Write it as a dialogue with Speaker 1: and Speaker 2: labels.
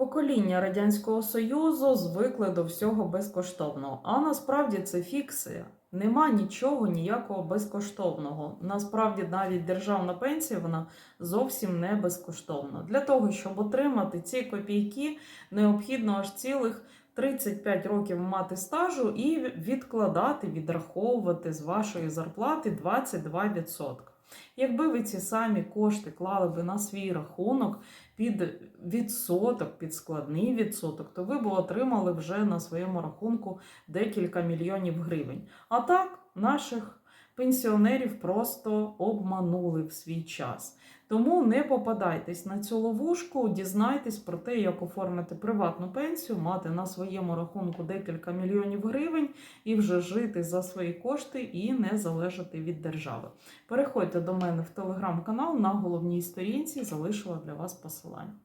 Speaker 1: Покоління Радянського Союзу звикли до всього безкоштовного. А насправді це фікція. Нема нічого ніякого безкоштовного. Насправді навіть державна пенсія вона зовсім не безкоштовна. Для того, щоб отримати ці копійки, необхідно аж цілих 35 років мати стажу і відкладати, відраховувати з вашої зарплати 22%. Якби ви ці самі кошти клали би на свій рахунок під відсоток, під складний відсоток, то ви б отримали вже на своєму рахунку декілька мільйонів гривень. А так, наших пенсіонерів просто обманули в свій час. Тому не попадайтесь на цю ловушку, дізнайтесь про те, як оформити приватну пенсію, мати на своєму рахунку декілька мільйонів гривень і вже жити за свої кошти і не залежати від держави. Переходьте до мене в телеграм-канал на головній сторінці, залишила для вас посилання.